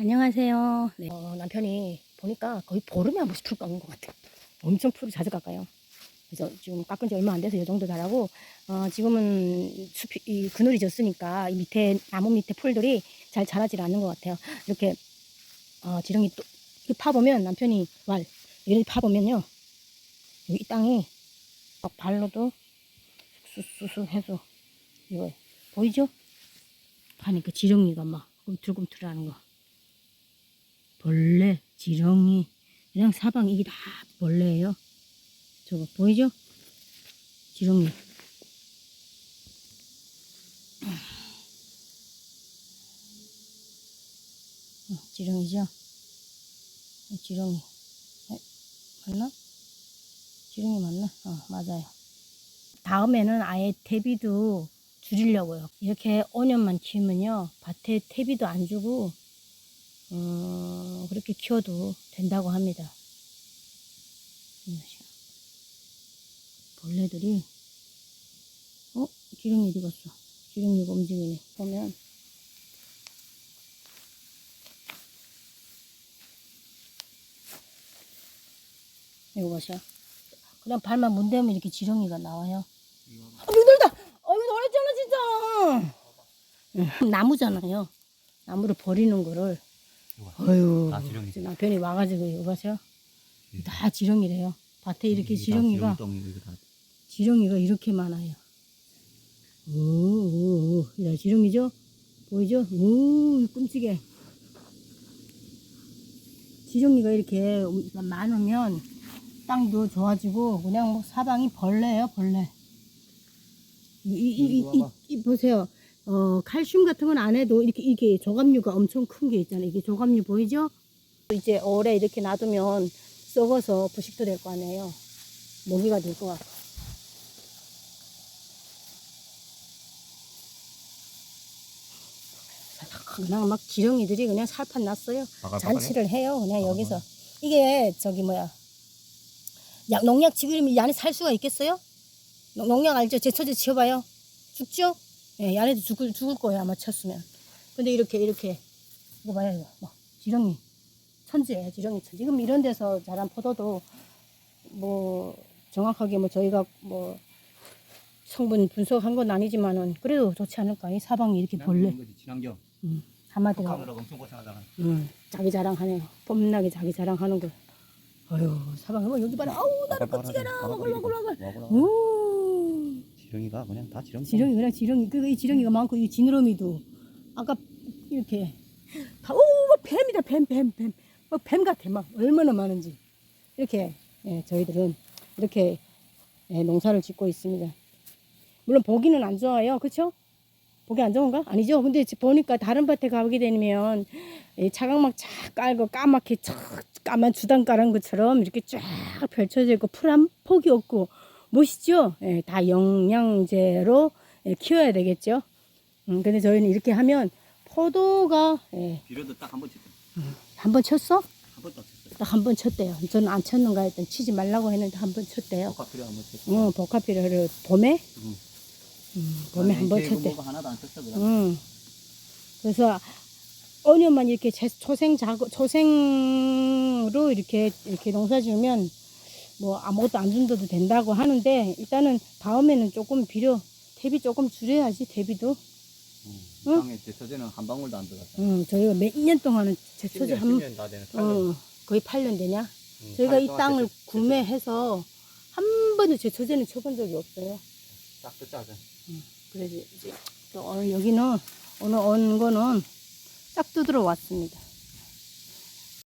안녕하세요. 네, 어, 남편이 보니까 거의 보름에 한 번씩 풀 깎는 것 같아요. 엄청 풀을 자주 깎아요. 그래서 지금 깎은 지 얼마 안 돼서 이 정도 자라고, 어, 지금은 숲이, 이 그늘이 졌으니까 이 밑에, 나무 밑에 풀들이 잘 자라질 않는 것 같아요. 이렇게, 어, 지렁이 또, 파보면 남편이 왈, 이렇게 파보면요. 여기 이 땅이 막 발로도 쑥쑥쑥 해서, 이거, 보이죠? 파니까 지렁이가 막 꿈틀꿈틀하는 거. 벌레, 지렁이, 그냥 사방 이게 다 벌레예요. 저거 보이죠? 지렁이. 어, 지렁이죠? 어, 지렁이. 어, 맞나? 지렁이 맞나? 어, 맞아요. 다음에는 아예 퇴비도 줄이려고요. 이렇게 5년만 키우면요. 밭에 퇴비도 안 주고 어, 그렇게 키워도 된다고 합니다. 벌레들이, 어? 지렁이 어디 갔어? 지렁이가 움직이네. 보면, 이거 보셔. 그냥 발만 문대면 이렇게 지렁이가 나와요. 아, 물들다! 어이, 놀랬잖아, 진짜! 응, 나무잖아요. 나무를 버리는 거를 다 지렁이죠. 남편이 와가지고 이거 보세요. 다 지렁이래요. 밭에 이렇게 지렁이가, 지렁이 이거 다 지렁이가 이렇게 많아요. 오, 오, 오. 야, 지렁이죠? 보이죠? 오, 끔찍해. 지렁이가 이렇게 많으면 땅도 좋아지고, 그냥 뭐 사방이 벌레예요, 벌레. 이, 이, 이, 이, 이, 이 보세요. 어, 칼슘 같은 건 안 해도 이렇게, 이렇게 조감류가 엄청 큰 게 있잖아요. 이게 조감류 보이죠? 이제 오래 이렇게 놔두면 썩어서 부식도 될 거 아니에요. 모기가 될 것 같고. 그냥 막 지렁이들이 그냥 살판 났어요. 잔치를 해요. 그냥 여기서. 이게 저기 뭐야. 약, 농약 지금 이 안에 살 수가 있겠어요? 농- 농약 알죠? 제초제 지어봐요. 죽죠? 예, 이 안에도 죽을, 죽을 거예요. 아마 쳤으면. 근데 이렇게, 이렇게. 이거 봐요, 이거. 뭐, 지렁이. 천지예요, 지렁이 천지. 지금 이런 데서 자란 포도도 뭐, 정확하게 뭐 저희가 뭐, 성분 분석한 건 아니지만은 그래도 좋지 않을까? 이 사방이 이렇게 벌레. 친환경. 음, 한마디로. 엄청 고생하잖아. 음, 자기 자랑하네요. 뽐나게 자기 자랑하는 거. 어휴, 사방에 뭐 여기 봐라. 아우, 나를 뻗치게라. 먹을, 먹을, 먹을. 오, 지렁이가 그냥 다 지렁이. 지렁이, 그냥 지렁이. 그, 이 지렁이가 많고, 이 지느러미도. 아까 이렇게. 다, 오, 뭐 뱀이다, 뱀, 뱀, 뱀. 뭐뱀 같아, 막. 얼마나 많은지. 이렇게, 예, 저희들은 이렇게 예, 농사를 짓고 있습니다. 물론 보기는 안 좋아요. 그쵸? 보기 안 좋은가? 아니죠. 근데 지- 보니까 다른 밭에 가게 되면 이 차각막 쫙 깔고 까맣게 쫙 까만 주당 깔은 것처럼 이렇게 쫙 펼쳐져 있고 풀 한 폭이 없고 멋있죠? 예, 다 영양제로 예, 키워야 되겠죠. 음, 근데 저희는 이렇게 하면 포도가 예, 비료도 딱 한 번 쳤대. 한 번 쳤어? 한번 딱 쳤어요. 딱 한 번 쳤대요. 저는 안 쳤는가 했더니 치지 말라고 했는데 한 번 쳤대요. 복합 비료 한번 쳤어. 응, 복합비료를 봄에? 응. 음, 봄에 한 번 쳤대. 뭐가 하나도 안 쳤어 그럼. 응. 그래서 5년만 이렇게 제- 초생 작업, 초생으로 이렇게, 이렇게 농사 지으면 뭐 아무것도 안 준다도 된다고 하는데 일단은 다음에는 조금 비료, 대비 조금 줄여야지, 대비도. 응. 응? 땅에 제초제는 한 방울도 안 들어갔어. 응, 저희가 몇 년 동안은 제초제 한, 10년 다 되는 어, 거의 8년 되냐? 응, 저희가 팔이 땅을 제초- 구매해서 한 번도 제초제는 쳐본 적이 없어요. 딱 뜯자자. 그래서 이제 또 오늘 여기는 오늘 온 거는 싹 뜯으러 왔습니다.